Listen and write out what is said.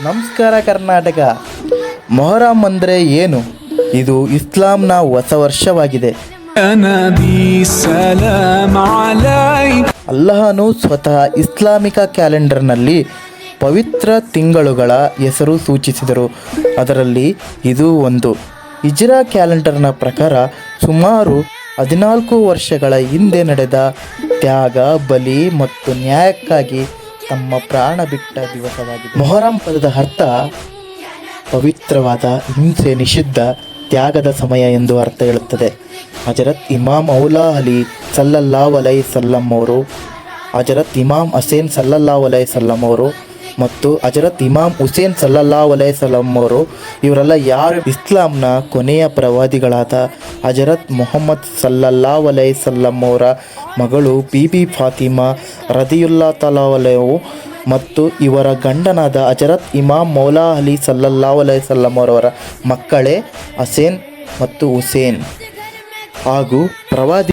ನಮಸ್ಕಾರ ಕರ್ನಾಟಕ. ಮೊಹರಂ ಅಂದರೆ ಏನು? ಇದು ಇಸ್ಲಾಂನ ಹೊಸ ವರ್ಷವಾಗಿದೆ. ಅಲ್ಲಹನು ಸ್ವತಃ ಇಸ್ಲಾಮಿಕ ಕ್ಯಾಲೆಂಡರ್ನಲ್ಲಿ ಪವಿತ್ರ ತಿಂಗಳುಗಳ ಹೆಸರು ಸೂಚಿಸಿದರು. ಅದರಲ್ಲಿ ಇದು ಒಂದು. ಇಜ್ರಾ ಕ್ಯಾಲೆಂಡರ್ನ ಪ್ರಕಾರ ಸುಮಾರು ಹದಿನಾಲ್ಕು ವರ್ಷಗಳ ಹಿಂದೆ ನಡೆದ ತ್ಯಾಗ ಬಲಿ ಮತ್ತು ನ್ಯಾಯಕ್ಕಾಗಿ ತಮ್ಮ ಪ್ರಾಣ ಬಿಟ್ಟ ದಿವಸವಾಗಿದೆ. ಮೊಹರಂ ಪದದ ಅರ್ಥ ಪವಿತ್ರವಾದ, ಹಿಂಸೆ ನಿಷಿದ್ಧ, ತ್ಯಾಗದ ಸಮಯ ಎಂದು ಅರ್ಥ ಹೇಳುತ್ತದೆ. ಹಜರತ್ ಇಮಾಮ್ ಔಲಾ ಅಲಿ ಸಲ್ಲಲ್ಲಾ ವಲೈ ಸಲ್ಲಂ ಅವರು, ಹಜರತ್ ಇಮಾಮ್ ಹಸೇನ್ ಸಲ್ಲಲ್ಲಾ ವಲೈ ಸಲ್ಲಂ ಅವರು ಮತ್ತು ಹಜರತ್ ಇಮಾಮ್ ಹುಸೇನ್ ಸಲ್ಲಾ ವಲೈ ಸಲ್ಲಂ ಅವರು ಇವರೆಲ್ಲ ಯಾರು? ಇಸ್ಲಾಂನ ಕೊನೆಯ ಪ್ರವಾದಿಗಳಾದ ಹಜರತ್ ಮೊಹಮ್ಮದ್ ಸಲ್ಲಲ್ಲಾ ವಲೈ ಸಲ್ಲಂ ಅವರ ಮಗಳು ಬಿಬಿ ಫಾತಿಮಾ ರದಿಯುಲ್ಲಾ ತಲಾವಲಯವು ಮತ್ತು ಇವರ ಗಂಡನಾದ ಹಜರತ್ ಇಮಾಮ್ ಮೌಲಾ ಅಲಿ ಸಲ್ಲಲ್ಲಾ ಸಲ್ಲಂ ಅವರವರ ಮಕ್ಕಳೇ ಹಸೇನ್ ಮತ್ತು ಹುಸೇನ್. ಹಾಗೂ ಪ್ರವಾದಿ